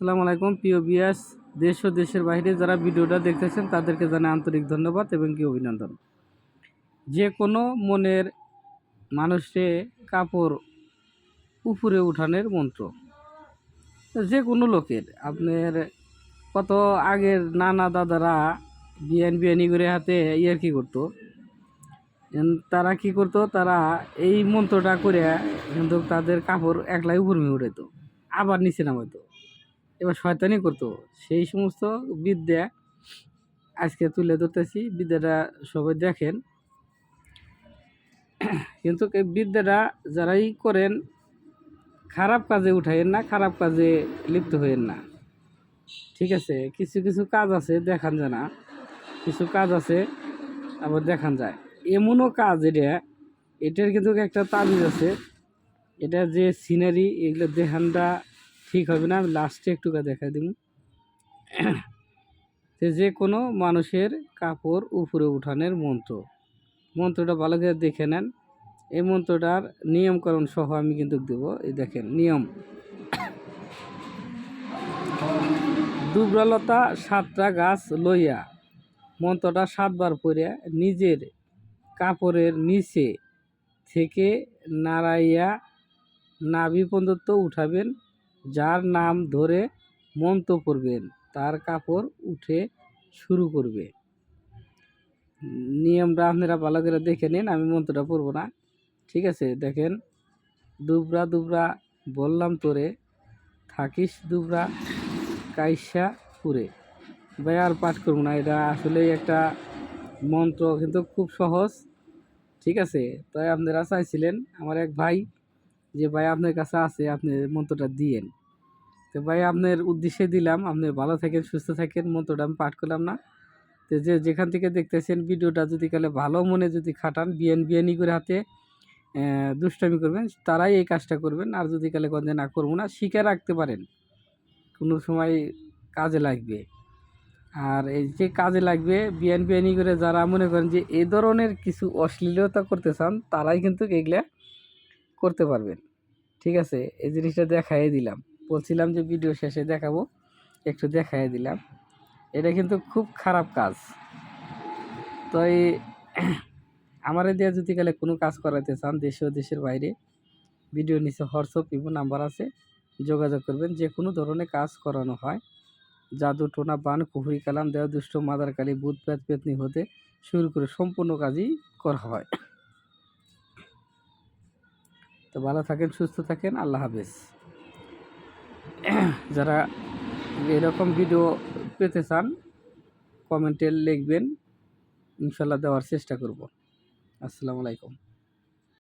আসসালামু আলাইকুম, প্রিয় বিয়াস দেশ ও দেশের বাইরে যারা ভিডিওটা দেখতেছেন, তাদেরকে জানাই আন্তরিক ধন্যবাদ এবং কি অভিনন্দন। যে কোনো মনের মানুষে কাপড় উপরে উঠানের মন্ত্র। যে কোনো লোকের। আপনার কত আগের নানা দাদারা বিয়ান বিয়ানি করে হাতে ইয়ার কি করতো? তারা কি করতো? তারা এই মন্ত্রটা করে কিন্তু তাদের কাপড় একলাই উপর উঠাইতো। আবার নিচে নামাইতো। এবার শয়তানি করতো। সেই সমস্ত বিদ্যা আজকে তুলে ধরতেছি। বিদ্যাটা সবাই দেখেন। কিন্তু এই বিদ্যাটা যারাই করেন, খারাপ কাজে উঠাইয়েন না, খারাপ কাজে লিপ্ত হইয়েন না। ঠিক আছে? কিছু কিছু কাজ আছে, দেখান যায় না। কিছু কাজ আছে, আবার দেখান যায়। এমনও কাজ এটা, এটার কিন্তু একটা তাবিজ আছে। এটা যে সিনারি এগুলো দেখানটা ঠিক হবে না, আমি লাস্টে একটু দেখা দিব। যে কোনো মানুষের কাপড় উপরে উঠানের মন্ত্র। মন্ত্রটা ভালো করে দেখে নেন। এই মন্ত্রটার নিয়মকরণ সহ আমি কিন্তু দেব। এই দেখেন, নিয়ম। দুব্রলতা সাতটা গাছ লইয়া মন্ত্রটা সাতবার পরে নিজের কাপড়ের নিচে থেকে নাড়াইয়া নাভি পর্যন্ত উঠাবেন। যার নাম ধরে মন্ত্র পড়বেন তার কাপড় উঠে শুরু করবে। নিয়মটা আপনারা ভালো করে দেখে নিন, আমি মন্ত্রটা পড়ব না। ঠিক আছে, দেখেন, দুবরা দুবরা বললাম তোরে, থাকিস দুবরা কাইসা পুরে। ভাই, আর পাঠ করব না, এটা আসলে একটা মন্ত্র কিন্তু খুব সহজ। ঠিক আছে, তাই আপনারা চাইছিলেন, আমার এক ভাই যে, ভাই, আপনার কাছে আছে, আপনি মন্ত্রটা দিয়েন। তো, ভাই, আপনার উদ্দেশ্যে দিলাম, আপনি ভালো থাকেন, সুস্থ থাকেন, মন্ত্রটা আমি পাঠ করলাম না। তো, যে, যেখান থেকে দেখতেছেন ভিডিওটা, যদি কালে ভালো মনে যদি খাটান বিএন বিয়ানি করে হাতে দুষ্টামি করবেন, তারাই এই কাজটা করবেন। আর যদি কালে কন্দে না করব না, শিখে রাখতে পারেন। কোনো সময় কাজে লাগবে। আর এই যে কাজে লাগবে বিএন বিয়ানি করে যারা মনে করেন যে, এ ধরনের কিছু অশ্লীলতা করতে চান, তারাই কিন্তু এগুলা করতে পারবেন। ঠিক আছে? এই জিনিসটা দেখাই দিলাম। বলছিলাম যে ভিডিও শেষে দেখাবো। একটু দেখাই দিলাম। এটা কিন্তু খুব খারাপ কাজ। তো এই আমার দিয়ে যদি গেলে কোনো কাজ করাতে চান দেশে ও দেশের বাইরে ভিডিও নিচে হোয়াটসঅ্যাপ, ইমো নাম্বার আছে। যোগাযোগ করবেন। যে কোনো ধরনের কাজ করানো হয়, জাদু, টোনা, বান, কুহুরি, কালাম, দেওয়া দুষ্ট, মাদার কালী, বুধ পেত পেতনি হতে শুরু করে সম্পূর্ণ কাজই করা হয়। তো ভালো থাকেন, সুস্থ থাকেন, আল্লাহ হাফেজ। যারা এরকম ভিডিও পেতে চান, কমেন্টে লিখবেন, ইনশাল্লাহ দেওয়ার চেষ্টা করব। আসসালামু আলাইকুম।